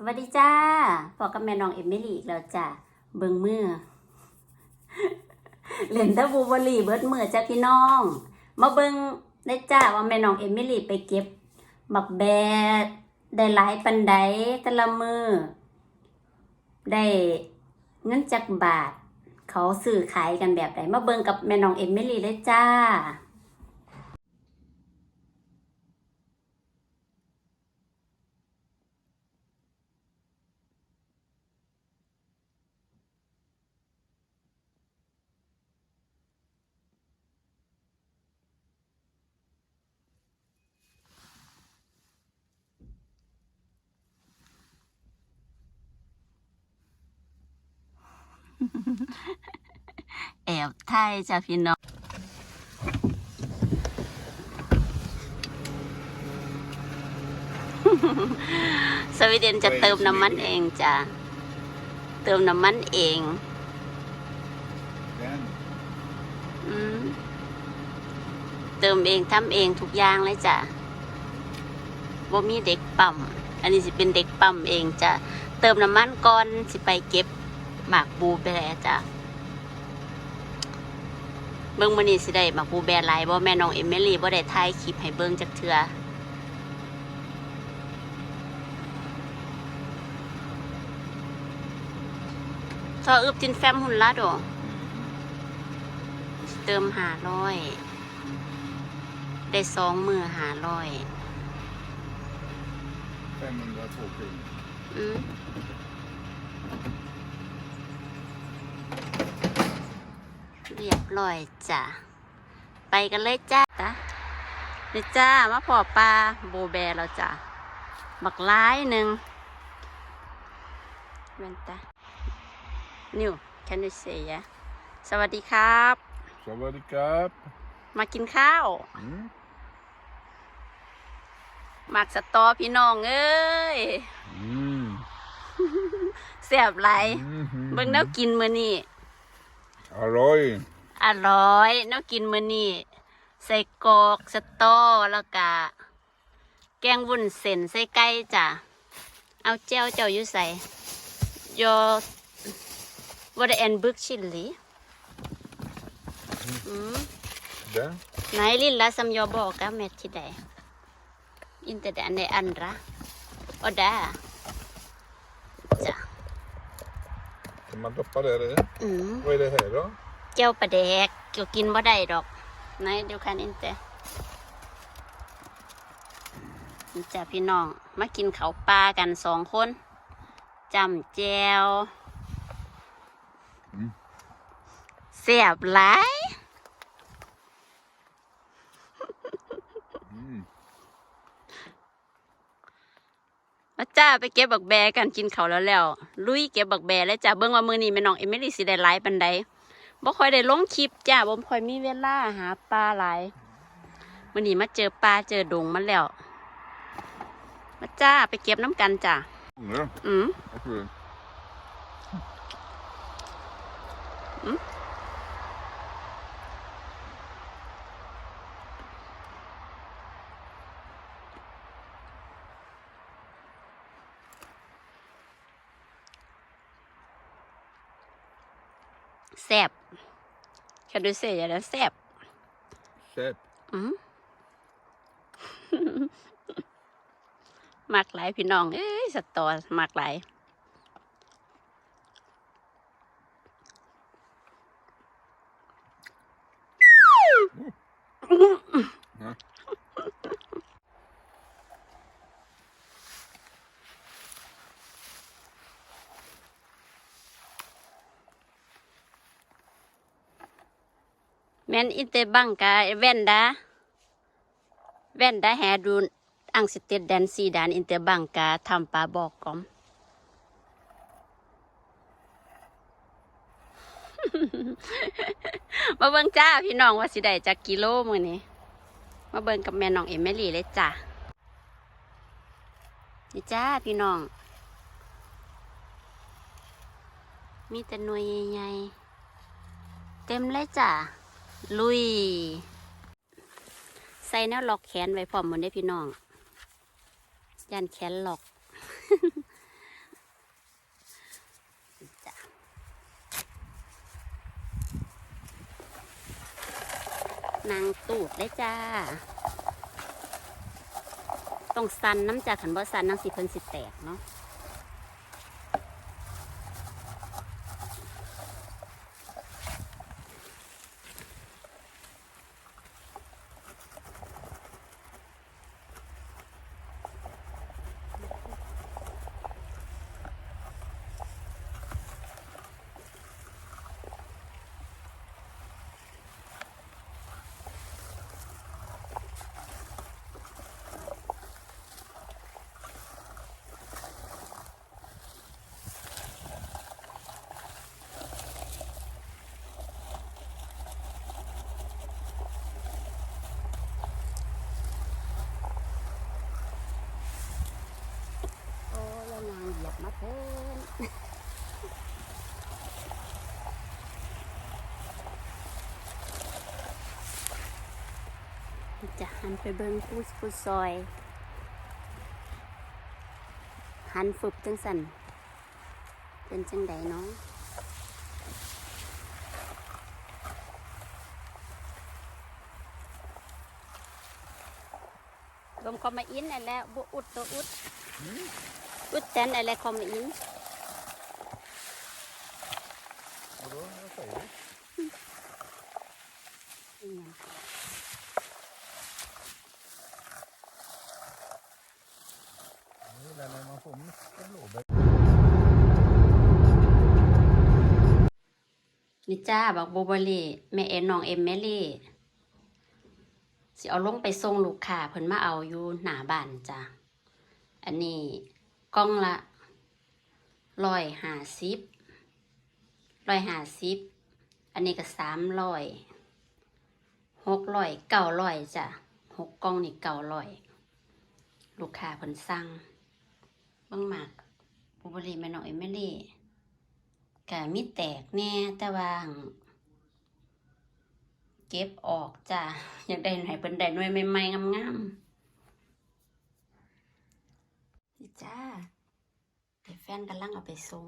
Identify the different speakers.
Speaker 1: สวัสดีจ้าพอกับแม่น้องเอมิลี่อีกแล้วจ้าเบิงมือเล่นตะบูบอรี่เบิดมือจ้าพี่น้อง มาเบิงได้จ้าว่าแม่น้องเอมิลี่ไปเก็บบักแบดได้หลายปันไดแต่ละมือ ได้เงินจักบาท เขาซื้อขายกันแบบไหนมาเบิงกับแม่น้องเอมิลี่เลยจ้า แอบไทยจ้ะพี่น้องสวีเดนจะเติมน้ำมันเองจ้ะ เติมน้ำมันเอง
Speaker 2: Den.
Speaker 1: อืมเติมเองทำเองทุกอย่างเลยจ้ะบ่มีเด็กปั๊ม อันนี้สิเป็นเด็กปั๊มเองจ้ะ เติมน้ำมันก่อนสิไปเก็บ หมากบูไปแล้วจ้ะเบิ่งมื้อนี้สิได้หมากบูแบร์หลายบ่แม่น้องเอมิลี่บ่ได้ถ่ายคลิปให้เบิ่งจักเทื่อทออึบจินแฟมหุ่นละดอเติมหาร้อยได้สองมือหาร้อย
Speaker 2: 502 kronor.
Speaker 1: อืม เรียบร้อยจ้ะ ไปกันเลยจ้าจ้ะนี่จ้ามาพอปลาโบแบแล้วจ้ะบักร้ายหนึ่งเวนตา นิว can you say ยะสวัสดีครับ
Speaker 2: Sawadee krap.
Speaker 1: มากินข้าว
Speaker 2: Mm.
Speaker 1: หมักสตอพี่น้องเอ้ย
Speaker 2: Mm.
Speaker 1: แซ่บไหลาย
Speaker 2: Mhm.
Speaker 1: เบิ่งแนวกินมื้อนี้
Speaker 2: Arroy.
Speaker 1: อร่อยแนวกินมื้อนี้ใส่กรอกสตอแล้วก็แกงวุ้นเส้นใส่ไก่จ้ะ เอาแจ้วเจ้าอยู่ใส่ยอว่าได้แอนบึกชิลลีอืม
Speaker 2: Där.
Speaker 1: ไหนลินละซัมยอบอกกับแมทที่ใดอินเตอร์เดนในอันระโอดาจ้ะ
Speaker 2: Kan man doppa det i?
Speaker 1: อืม
Speaker 2: Vad är det här då?
Speaker 1: เจ้าปลาแดกเกี่ยวกินบ่ได้ดอกไหนเดี๋ยวคันอินเตอร์นี่จ้ะพี่น้อง มากินเขาวปลากันสองคนจำแจว
Speaker 2: อืม
Speaker 1: เสียบหลาย
Speaker 2: Mm.
Speaker 1: มาจ้าไปเก็บบักแบกันกินเขาวแล้วแล้ว ลุยเก็บบักแบแล้วจ้าเบิ่งว่ามือนี้แม่น้องเอมิลี่สิได้หลายปันใดบ่ค่อยได้ลงคลิปจ้าบ่ค่อยมีเวลาหาปลาหลายมื้อนี้มาเจอปลาเจอดงมาแล้ว มาจ้าไปเก็บน้ำกันจ้า
Speaker 2: Ja,
Speaker 1: อืม
Speaker 2: okej.
Speaker 1: Mm. แซ่บแค่ดูเสียอย่างนั้นแซ่บ
Speaker 2: Sätt.
Speaker 1: อืมมักหลายพี่น้อง เอ้ยสตอมักหลาย แม่นอินเตอร์บังกาแว่นดาแว่นดาแฮดูอังสเตดแดนซีดานอินเตอร์บังกาทำปลาบอกกอมมาเบิ่งจ้าพี่น้องว่าสิได้จักกิโลมื้อนี้มาเบิ่งกับแม่น้องเอมิลี่เลยจ้านี่จ้าพี่น้อง มีแต่หน่วยใหญ่ๆเต็มเลยจ้ะ ลุย ใส่แนวล็อกแขนไว้พร้อมหมดได้พี่น้อง ยันแขนล็อกนางตูดเลยจ้า ต้องสันน้ำจากขันบ่สันนางสิเพิ่นสิแตกเนาะ บมาเพิ่นจะหันไปเบิ่งผู้ผู้ซอย หันฝึบจังสันเป็นจังใดนาะรวมคอมมาอินอะไรบุอุดตัวอุด อุดแตนอะไรคอมมาอิน
Speaker 2: Vadå? Vad säger du?
Speaker 1: อิหยัง
Speaker 2: Det är när man får mycket blåbär.
Speaker 1: นี่จ้าบักโบเบอรี่แม่เอ็นน้องเอ็มแม่ลี่สิเอาลงไปส่งลูกค้าเพิ่นมาเอาอยู่หน้าบ้านจ้าอันนี้ กล้องละร้อยห้าสิบร้อยห้าสิบอันนี้ก็สามร้อยหกร้อยเก้าร้อยจ้ะหกกล้องนี่เก้าร้อยลูกค้าเพิ่นสั่งบิ่งหมากบเบรี่แม่น้องเอ็มแมลี่ก็มีแตกแน่แต่ว่างเก็บออกจ้ะอยากได้ให้เป็นได้หน่วยใหม่ๆงามๆนี่ จ้าเดี๋ยวแฟนกำลังเอาไปส่ง